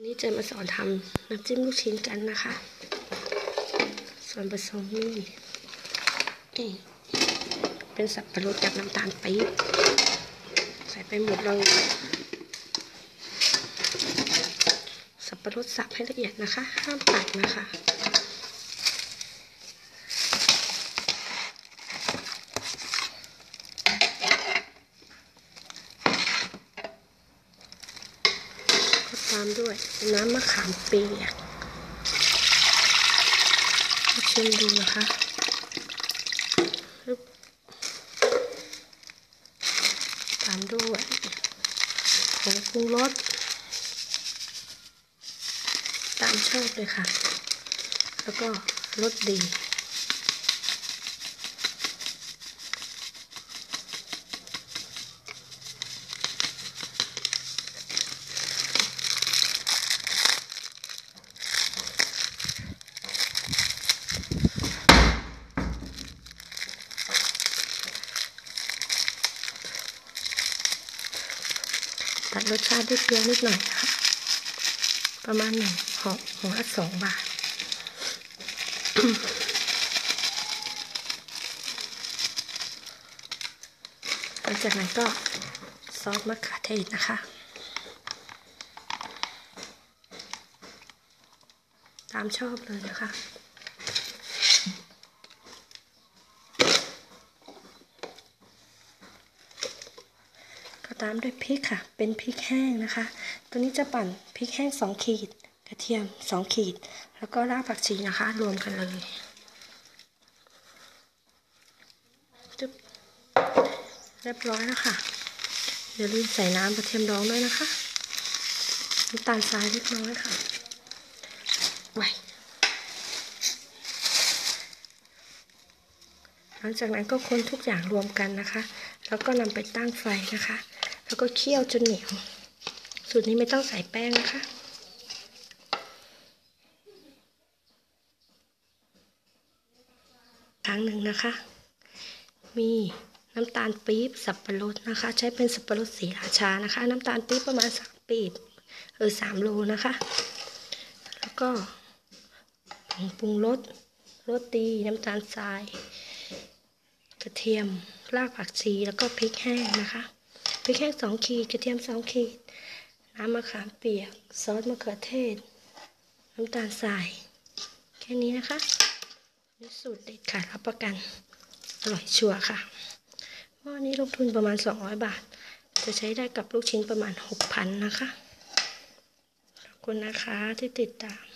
ันนี้จะมาสอนทำน้ำจิ้มลูกชิ้นกันนะคะ ส่วนผสมนี่นี่เป็นสับปะรดกับน้ำตาลปี๊บใส่ไปหมดเลยสับปะรดสับให้ละเอียดนะคะ ห้ามตัดนะคะ ตามด้วยน้ำมะขามเปียกมาชิมดูนะคะตามด้วยผงปรุงรสตามชอบเลยค่ะ แล้วก็รสดี ตัดรสชาติด้วยเกลือนิดหน่อยนะคะประมาณหนึ่งห่อห่อละสองบาท หลังจากนั้นก็ซอสมะเขือเทศนะคะ ตามชอบเลยนะคะ ตามด้วยพริกค่ะ เป็นพริกแห้งนะคะ ตัวนี้จะปั่นพริกแห้งสองขีด กระเทียมสองขีด แล้วก็รากผักชีนะคะ รวมกันเลยจุ๊บเรียบร้อยแล้วค่ะอย่าลืมใส่น้ำกระเทียมดองด้วยนะคะน้ำตาลทรายเล็กน้อยค่ะไวหลังจากนั้นก็คนทุกอย่างรวมกันนะคะ แล้วก็นำไปตั้งไฟนะคะ แล้วก็เคี่ยวจนเหนียว สูตรนี้ไม่ต้องใส่แป้งนะคะครั้งหนึ่งนะคะ มีน้ำตาลปี๊บสับปะรดนะคะ ใช้เป็นสับปะรดสีราชานะคะ น้ำตาลปี๊บประมาณสามปีบเออสามโลนะคะ แล้วก็ผงปรุงรสรสดีน้ำตาลทราย กระเทียมรากผักชีแล้วก็พริกแห้งนะคะ ริกแห้งสองขีดกระเทียมสองขีด น้ำมะขามเปียก ซอสมะเขือเทศ น้ำตาลทราย แค่นี้นะคะนี่สูตรเด็ดค่ะรับประกัน อร่อยชัวร์ค่ะ หม้อนี้ลงทุนประมาณ 200 บาท จะใช้ได้กับลูกชิ้นประมาณ 6,000 นะคะ ขอบคุณนะคะที่ติดตาม